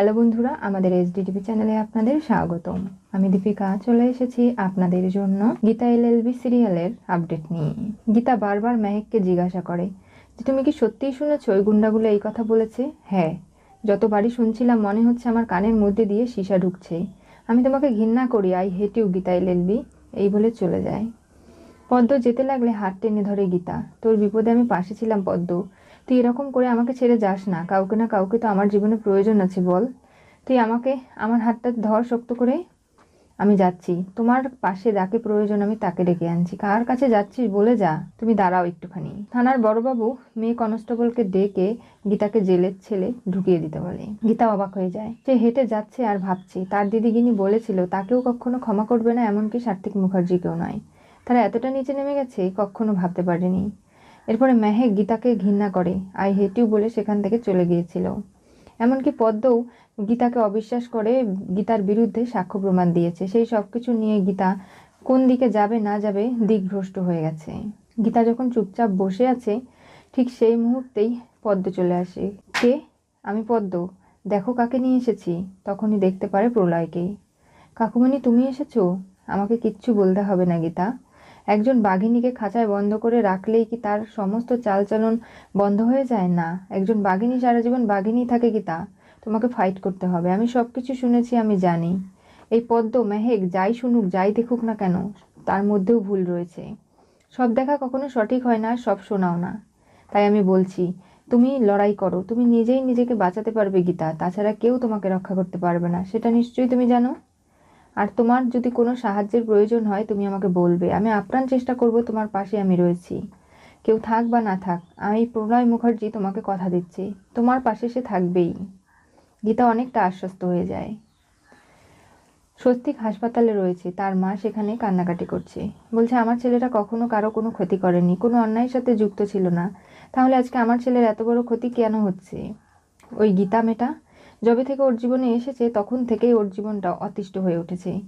Hello বন্ধুরা, আমাদের SDTV চ্যানেলে আপনাদের স্বাগতম। আমি দীপিকা, চলে এসেছি আপনাদের জন্য গীতা এল এলএলবি সিরিয়ালের আপডেট নিয়ে। গীতা বারবার মেহেককে জিজ্ঞাসা করে, যে তুমি কি সত্যিই শুনেছ ওই গুন্ডাগুলো এই কথা বলেছে? হ্যাঁ যতবারই শুনছিলাম মনে হচ্ছে আমার কানের মধ্যে দিয়ে সীসা ঢুকছে। আমি তোমাকে ঘৃণা করি I hate you Gita L LLB এই বলে চলে যায়। পদ্ম যেতে লাগলে হাত টেনে ধরে গীতা, তোর বিপদে আমি পাশে ছিলাম পদ্ম তুই এরকম করে আমাকে ছেড়ে যাস না। কাউকে না কাউকে তো আমার জীবনে প্রয়োজন আছে, বল। তুই আমাকে, আমার হাতটা ধর শক্ত করে। আমি যাচ্ছি। তোমার পাশে যাকে প্রয়োজন আমি তাকে ডেকে আনছি। কার কাছে যাচ্ছিস বলে যা। তুমি দাঁড়াও একটুখানি। থানার বড়বাবু মেয়ে কনস্টেবলকে ডেকে গীতাকে জেলের ছেলে ঢুকিয়ে দিতে বলে। গীতা অবাক হয়ে যায়। সে হেঁটে যাচ্ছে আর ভাবছে, তার দিদিগিনি বলেছিল, তাকেও কখনো ক্ষমা করবে না এমনকি সার্থিক মুখার্জিকেও নয়। তারা এতটা নিচে নেমে গেছে, কখনো ভাবতে পারেনি। এরপরে মেহেক গীতাকে ঘৃণা করে। আই হেট ইউ বলে সেখান থেকে চলে গিয়েছিল। এমনকি পদ্মও গীতাকে অবিশ্বাস করে গীতার বিরুদ্ধে সাক্ষ্য প্রমাণ দিয়েছে। সেই সব কিছু নিয়ে গীতা কোন দিকে যাবে না যাবে দিকভ্রষ্ট হয়ে গেছে। গীতা যখন চুপচাপ বসে আছে, ঠিক সেই মুহূর্তেই পদ্ম চলে আসে। কে? আমি পদ্ম। দেখো কাকে নিয়ে এসেছি তখনই দেখতে পারে প্রলয়কে কাকুমণি, তুমি এসেছ? আমাকে কিচ্ছু বলতে হবে না গীতা। একজন বাঘিনীকে খাঁচায় বন্ধ করে রাখলেই কি তার সমস্ত চালচলন বন্ধ হয়ে যায়? না, একজন বাঘিনী সারা জীবন বাঘিনী থাকে কি তা? তোমাকে ফাইট করতে হবে, আমি সব কিছু শুনেছি, আমি জানি। এই পদ্ম, মেহেক, যাই শুনুক, যাই দেখুক না কেন, তার মধ্যেও ভুল রয়েছে। সব দেখা কখনো সঠিক হয় না সব শোনাও না। তাই আমি বলছি, তুমি লড়াই করো, তুমি নিজেই নিজেকে বাঁচাতে পারবে গীতা, তাছাড়া কেউ তোমাকে রক্ষা করতে পারবে না, সেটা নিশ্চয়ই তুমি জানো? আর তোমার যদি কোনো সাহায্যের প্রয়োজন হয়, তুমি আমাকে বলবে। আমি আপ্রাণ চেষ্টা করব তোমার পাশে আমি রয়েছি। কেউ থাক বা না থাক, আমি প্রণয় মুখার্জি তোমাকে কথা দিচ্ছি। তোমার পাশে সে থাকবেই। গীতা অনেকটা আশ্বস্ত হয়ে যায়। স্বস্তিক হাসপাতালে রয়েছে। তার মা সেখানে কান্নাকাটি করছে। বলছে, আমার ছেলেটা কখনো কারও কোনো ক্ষতি করেনি। কোনো অন্যায়ের সাথে যুক্ত ছিল না। তাহলে আজকে আমার ছেলের এত বড় ক্ষতি কেন হচ্ছে? ওই গীতা মেটা যবে থেকে ওর জীবনে এসেছে, তখন থেকেই ওর জীবনটা অতিষ্ঠ হয়ে উঠেছে।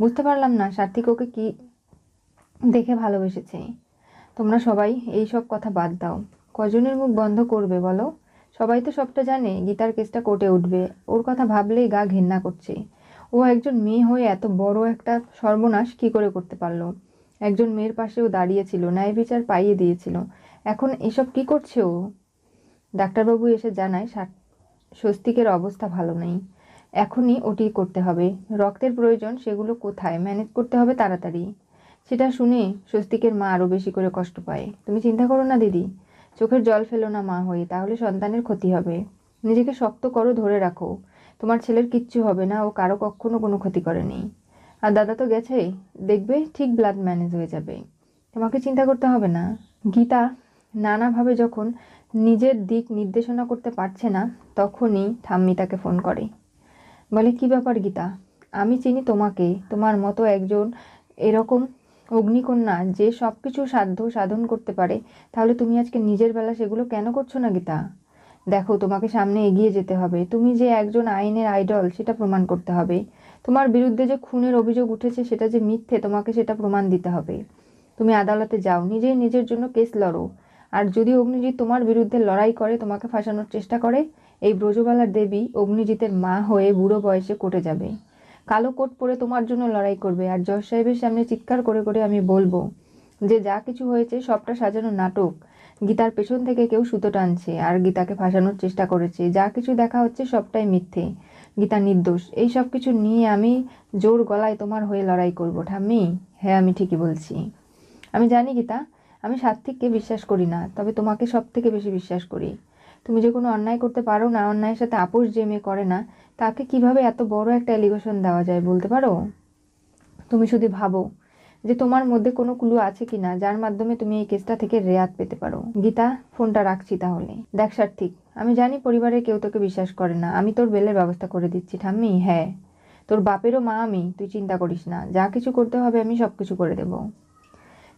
বুঝতে পারলাম না সার্থিক ওকে কী দেখে ভালোবেসেছে। তোমরা সবাই এই সব কথা বাদ দাও। কজনের মুখ বন্ধ করবে বলো? সবাই তো সবটা জানে, গীতার কেসটা কোর্টে উঠবে। ওর কথা ভাবলেই গা ঘেন্না করছে। ও একজন মেয়ে হয়ে এত বড় একটা সর্বনাশ কি করে করতে পারল? একজন মেয়ের পাশেও দাঁড়িয়েছিল, ন্যায় বিচার পাইয়ে দিয়েছিল। এখন এসব কি করছে ও? ডাক্তারবাবু এসে জানায় স্বস্তিকের অবস্থা ভালো নেই। এখনই ওটি করতে হবে। রক্তের প্রয়োজন, সেগুলো কোথায়? ম্যানেজ করতে হবে তাড়াতাড়ি। সেটা শুনে স্বস্তিকের মা আরও বেশি করে কষ্ট পায়। তুমি চিন্তা করো না, দিদি। চোখের জল ফেলো না মা হয়ে, তাহলে সন্তানের ক্ষতি হবে। নিজেকে শক্ত করো, ধরে রাখো। তোমার ছেলের কিচ্ছু হবে না, ও কারও কখনো কোনো ক্ষতি করেনি। আর দাদা তো গেছে, দেখবে ঠিক ব্লাড ম্যানেজ হয়ে যাবে। তোমাকে চিন্তা করতে হবে না। গীতা, নানাভাবে যখন নিজের দিক নির্দেশনা করতে পারছে না, তখনই ঠাম্মি তাকে ফোন করে। বলে, কি ব্যাপার গীতা? আমি চিনি তোমাকে। তোমার মতো একজন এরকম অগ্নিকন্যা যে সব কিছু সাধ্য সাধন করতে পারে, তাহলে তুমি আজকে নিজের বেলা সেগুলো কেন করছ না গীতা? দেখো, তোমাকে সামনে এগিয়ে যেতে হবে। তুমি যে একজন আইনের আইডল, সেটা প্রমাণ করতে হবে। তোমার বিরুদ্ধে যে খুনের অভিযোগ উঠেছে, সেটা যে মিথ্যে, তোমাকে সেটা প্রমাণ দিতে হবে। তুমি আদালতে যাও। নিজেই নিজের জন্য কেস লড়ো। আর যদি অগ্নিজিৎ তোমার বিরুদ্ধে লড়াই করে, তোমাকে ফাঁসানোর চেষ্টা করে, এই ব্রজবালার দেবী অগ্নিজিতের মা হয়ে বুড়ো বয়সে কোটে যাবে। কালো কোট পরে তোমার জন্য লড়াই করবে। আর জজ সাহেবের সামনে চিৎকার করে করে আমি বলব যে, যা কিছু হয়েছে সবটা সাজানো নাটক। গীতার পেছন থেকে কেউ সুতো টানছে আর গীতাকে ফাঁসানোর চেষ্টা করেছে। যা কিছু দেখা হচ্ছে সবটাই মিথ্যে। গীতা নির্দোষ। এই সব কিছু নিয়ে আমি জোর গলায় তোমার হয়ে লড়াই করব। ঠাম্মি হ্যাঁ আমি ঠিকই বলছি। আমি জানি গীতা আমি সাত্বিককে বিশ্বাস করি না, তবে তোমাকে সব থেকে বেশি বিশ্বাস করি। তুমি যে কোনো অন্যায় করতে পারো না, অন্যায়ের সাথে আপোষ যে মেয়ে করে না, তাকে কীভাবে এত বড় একটা এলিগেশন দেওয়া যায় বলতে পারো? তুমি শুধু ভাবো যে তোমার মধ্যে কোনো ক্লু আছে কি না যার মাধ্যমে তুমি এই কেসটা থেকে রেয়াত পেতে পারো। গীতা, ফোনটা রাখছি তাহলে। দেখ সার্থিক আমি জানি পরিবারের কেউ তোকে বিশ্বাস করে না, আমি তোর বেলের ব্যবস্থা করে দিচ্ছি, ঠাম্মি হ্যাঁ। তোর বাপেরও মা আমি, তুই চিন্তা করিস না, যা কিছু করতে হবে আমি সব কিছু করে দেবো।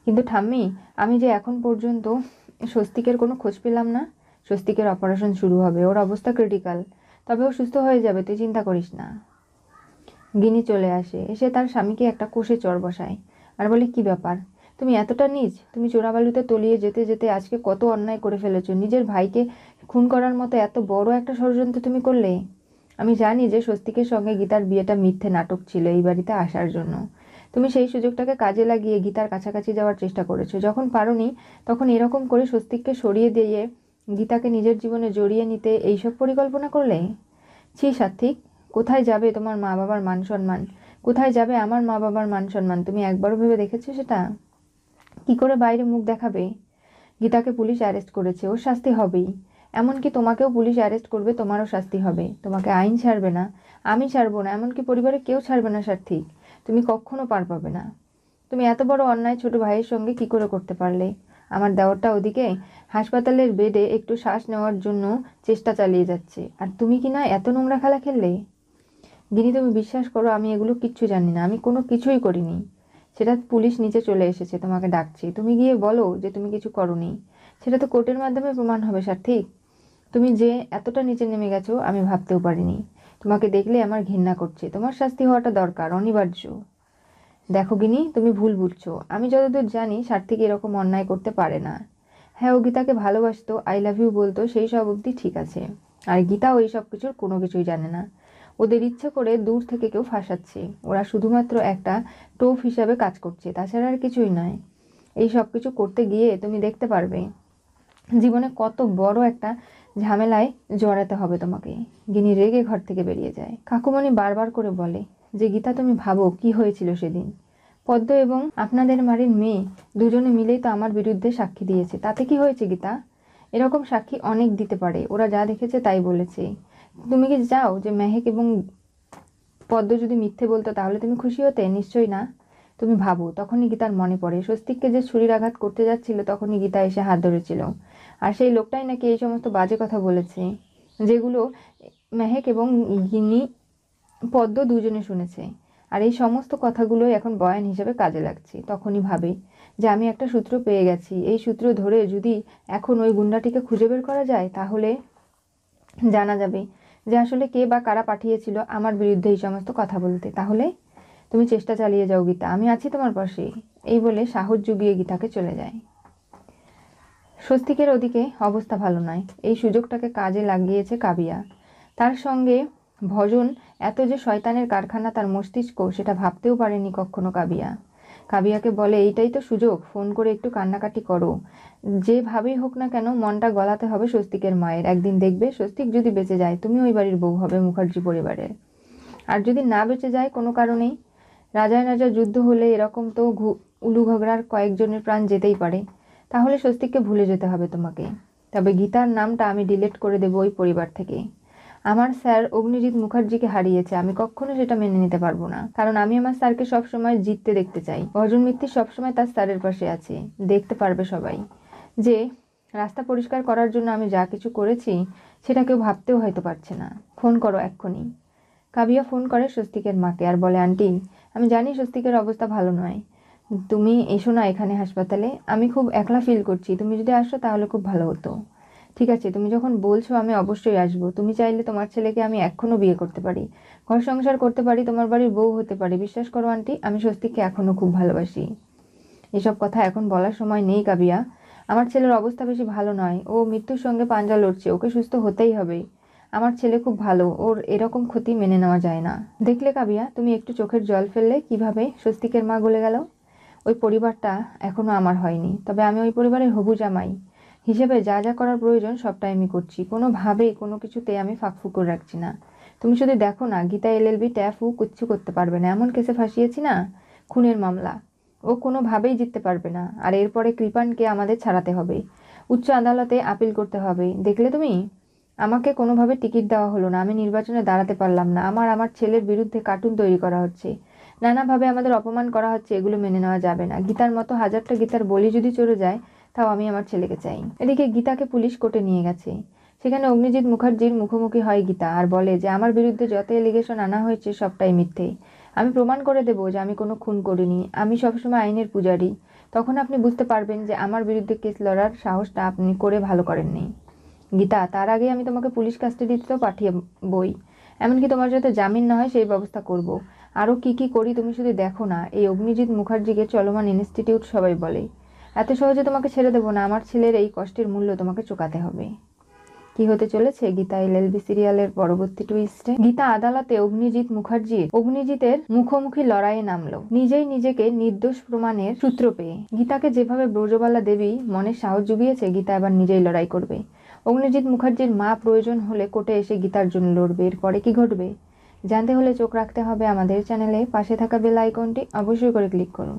কিন্তু ঠাম্মি, আমি যে এখন পর্যন্ত স্বস্তিকের কোনো খোঁজ পেলাম না। স্বস্তিকের অপারেশন শুরু হবে, ওর অবস্থা ক্রিটিক্যাল তবে ও সুস্থ হয়ে যাবে, তুই চিন্তা করিস না। গিনি চলে আসে, এসে তার স্বামীকে একটা কোষে চর বসায়। আর বলে, কি ব্যাপার? তুমি এতটা নিজ? তুমি চোরাবালুতে তলিয়ে যেতে যেতে আজকে কত অন্যায় করে ফেলেছো? নিজের ভাইকে খুন করার মতো এত বড় একটা ষড়যন্ত্র তুমি করলে? আমি জানি যে স্বস্তিকের সঙ্গে গীতার বিয়েটা মিথ্যে নাটক ছিল এই বাড়িতে আসার জন্য। তুমি সেই সুযোগটাকে কাজে লাগিয়ে গীতার কাছাকাছি যাওয়ার চেষ্টা করেছ। যখন পারোনি, তখন এরকম করে স্বস্তিককে সরিয়ে দিয়ে গীতাকে নিজের জীবনে জড়িয়ে নিতে এইসব পরিকল্পনা করলে? ছি সাত্বিক কোথায় যাবে তোমার মা বাবার মান সম্মান? কোথায় যাবে আমার মা বাবার মান সম্মান? তুমি একবারও ভেবে দেখেছ সেটা? কি করে বাইরে মুখ দেখাবে? গীতাকে পুলিশ অ্যারেস্ট করেছে, ওর শাস্তি হবেই। এমনকি তোমাকেও পুলিশ অ্যারেস্ট করবে, তোমারও শাস্তি হবে। তোমাকে আইন ছাড়বে না। আমি ছাড়বো না, এমনকি পরিবারে কেউ ছাড়বে না সার্থিক তুমি কখনো পার পাবে না। তুমি এত বড় অন্যায় ছোট ভাইয়ের সঙ্গে কি করে করতে পারলে? আমার দেওয়ারটা ওদিকে হাসপাতালের বেডে একটু শ্বাস নেওয়ার জন্য চেষ্টা চালিয়ে যাচ্ছে। আর তুমি কি না এত নোংরা খেলা খেললে? গিনি, তুমি বিশ্বাস করো, আমি এগুলো কিচ্ছু জানি না। আমি কোনো কিছুই করিনি। সেটা পুলিশ নিচে চলে এসেছে, তোমাকে ডাকছে। তুমি গিয়ে বলো যে তুমি কিছু করনি। সেটা তো কোর্টের মাধ্যমে প্রমাণ হবে, সার্থিক। তুমি যে এতটা নিচে নেমে গেছো, আমি ভাবতেও পারিনি। তোমাকে দেখলে আমার ঘৃণা করছে। তোমার শাস্তি হওয়াটা দরকার, অনিবার্য। দেখো গিনি তুমি ভুল বুঝছ। আমি যতদূর জানি, সার্থিক এরকম অন্যায় করতে পারে না। হ্যাঁ ও গীতাকে ভালোবাসতো আই লাভ ইউ বলতো, সেই সব অবধি ঠিক আছে। আর গীতাও এই সব কিছুর কোনো কিছুই জানে না। ওদের ইচ্ছে করে দূর থেকে কেউ ফাঁসাচ্ছে। ওরা শুধুমাত্র একটা টোপ হিসাবে কাজ করছে, তাছাড়া আর কিছুই নয়। এই সব কিছু করতে গিয়ে তুমি দেখতে পারবে। জীবনে কত বড় একটা ঝামেলায় জড়াতে হবে তোমাকে। গিনি রেগে ঘর থেকে বেরিয়ে যায়। কাকুমণি বারবার করে বলে, যে গীতা, তুমি ভাবো কি হয়েছিল সেদিন? পদ্ম এবং আপনাদের বাড়ির মেয়ে দুজনে মিলেই তো আমার বিরুদ্ধে সাক্ষী দিয়েছে। তাতে কি হয়েছে গীতা? এরকম সাক্ষী অনেক দিতে পারে। ওরা যা দেখেছে তাই বলেছে। তুমি কি চাও যে মেহেক এবং পদ্ম যদি মিথ্যে বলতো তাহলে তুমি খুশি হতে? নিশ্চয়ই না। তুমি ভাবো, তখনই গীতার মনে পড়ে। স্বস্তিককে যে ছুরির আঘাত করতে যাচ্ছিল, তখনই গীতা এসে হাত ধরেছিল। আর সেই লোকটাই নাকি এই সমস্ত বাজে কথা বলেছে, যেগুলো মেহেক এবং গিনি পদ্ম দুজনে শুনেছে। আর এই সমস্ত কথাগুলো এখন বয়ান হিসেবে কাজে লাগছে। তখনই ভাবে যে আমি একটা সূত্র পেয়ে গেছি। এই সূত্র ধরে যদি এখন ওই গুন্ডাটিকে খুঁজে বের করা যায়, তাহলে জানা যাবে যে আসলে কে বা কারা পাঠিয়েছিল আমার বিরুদ্ধে এই সমস্ত কথা বলতে। তাহলে তুমি চেষ্টা চালিয়ে যাও গীতা, আমি আছি তোমার পাশে এই বলে সাহস জুগিয়ে গীতাকে চলে যায়। স্বস্তিকের ওদিকে অবস্থা ভালো নয়। এই সুযোগটাকে কাজে লাগিয়েছে কাবিয়া। তার সঙ্গে ভজন, এত যে শয়তানের কারখানা তার মস্তিষ্ক, সেটা ভাবতেও পারেনি কখনো কাবিয়া। কাবিয়াকে বলে, এইটাই তো সুযোগ, ফোন করে একটু কান্নাকাটি করো। যেভাবেই হোক না কেন, মনটা গলাতে হবে স্বস্তিকের মায়ের। একদিন দেখবে স্বস্তিক যদি বেঁচে যায় তুমি ওই বাড়ির বউ হবে মুখার্জি পরিবারের। আর যদি না বেঁচে যায়, কোনো কারণেই রাজায় রাজা যুদ্ধ হলে এরকম তো উলু ঘগড়ার কয়েকজনের প্রাণ যেতেই পারে। তাহলে স্বস্তিককে ভুলে যেতে হবে তোমাকে। তবে গীতার নামটা আমি ডিলিট করে দেবো ওই পরিবার থেকে। আমার স্যার অগ্নিজিৎ মুখার্জিকে হারিয়েছে, আমি কখনো সেটা মেনে নিতে পারব না। কারণ আমি আমার স্যারকে সবসময় জিততে দেখতে চাই। অর্জুন মিত্তি সবসময় তার স্যারের পাশে আছে, দেখতে পারবে সবাই। যে, রাস্তা পরিষ্কার করার জন্য আমি যা কিছু করেছি, সেটা কেউ ভাবতেও হয়তো পারছে না। ফোন করো এক্ষুনি। কাবিয়া ফোন করে স্বস্তিকের মাকে আর বলে, আন্টি আমি জানি স্বস্তিকের অবস্থা ভালো নয়। তুমি এসো না এখানে হাসপাতালে। আমি খুব একলা ফিল করছি। তুমি যদি আসো, তাহলে খুব ভালো হতো। ঠিক আছে, তুমি যখন বলছো আমি অবশ্যই আসব। তুমি চাইলে তোমার ছেলেকে আমি এখনও বিয়ে করতে পারি। ঘর সংসার করতে পারি, তোমার বাড়ির বউ হতে পারি। বিশ্বাস করো, আন্টি, আমি স্বস্তিককে এখনও খুব ভালোবাসি। এসব কথা এখন বলার সময় নেই, কাবিয়া। আমার ছেলের অবস্থা বেশি ভালো নয়। ও মৃত্যুর সঙ্গে পাঞ্জা লড়ছে। ওকে সুস্থ হতেই হবে। আমার ছেলে খুব ভালো, ওর এরকম ক্ষতি মেনে নেওয়া যায় না। দেখলে কাবিয়া, তুমি একটু চোখের জল ফেললে কীভাবে? স্বস্তিকের মা গলে গেল। ওই পরিবারটা এখনও আমার হয়নি, তবে আমি ওই পরিবারের হবু জামাই। হিসেবে যা যা করার প্রয়োজন সবটাই আমি করছি। কোনোভাবেই কোনো কিছুতে আমি ফাঁকফুকুর রাখছি না। তুমি শুধু দেখো না, গীতা এলএলবি ট্যাফু কিচ্ছু করতে পারবে না। এমন কেসে ফাঁসিয়েছি না, খুনের মামলা। ও কোনোভাবেই জিততে পারবে না। আর এরপরে কৃপানকে আমাদের ছাড়াতে হবে। উচ্চ আদালতে আপিল করতে হবে। দেখলে তুমি? আমাকে কোনোভাবে টিকিট দেওয়া হলো না, আমি নির্বাচনে দাঁড়াতে পারলাম না, আমার আমার ছেলের বিরুদ্ধে কার্টুন তৈরি করা হচ্ছে। নানাভাবে আমাদের অপমান করা হচ্ছে, এগুলো মেনে নেওয়া যাবে না। গীতার মতো হাজারটা গীতার বলি যদি চলে যায়, তাও আমি আমার ছেলেকে চাই। এদিকে গীতাকে পুলিশ কোর্টে নিয়ে গেছে। সেখানে অগ্নিজিৎ মুখার্জির মুখোমুখি হয় গীতা আর বলে যে, আমার বিরুদ্ধে যত এলিগেশন আনা হয়েছে, সবটাই মিথ্যে। আমি প্রমাণ করে দেবো যে আমি কোনো খুন করিনি। আমি সবসময় আইনের পূজারি। তখন আপনি বুঝতে পারবেন যে, আমার বিরুদ্ধে কেস লড়ার সাহসটা আপনি করে ভালো করেননি। গীতা, তার আগে আমি তোমাকে পুলিশ কাস্টাডিতেও পাঠিয়ে বই। এমনকি তোমার যাতে জামিন না হয়, সেই ব্যবস্থা করব। আরও কি কি করি তুমি শুধু দেখো না, এই অগ্নিজিৎ মুখার্জিকে চলমান ইনস্টিটিউট সবাই বলে। এত সহজে তোমাকে ছেড়ে দেবো না, আমার ছেলের এই কষ্টের মূল্য তোমাকে চোকাতে হবে। কি হতে চলেছে? গীতা এলএলবি সিরিয়ালের পরবর্তী টুইস্টে গীতা আদালতে অগ্নিজিৎ মুখার্জির, অগ্নিজিতের মুখোমুখি লড়াইয়ে নামলো। নিজেই নিজেকে নির্দোষ প্রমাণের সূত্র পেয়ে। গীতাকে যেভাবে ব্রজবালা দেবী মনে সাহস জুগিয়েছে, গীতা এবার নিজেই লড়াই করবে। অগ্নিজিৎ মুখার্জির মা প্রয়োজন হলে কোটে এসে গীতার জন্য লড়বে। এরপরে কি ঘটবে? জানতে হলে চোখ রাখতে হবে আমাদের চ্যানেলে। পাশে থাকা বেল আইকনটি অবশ্যই করে ক্লিক করুন।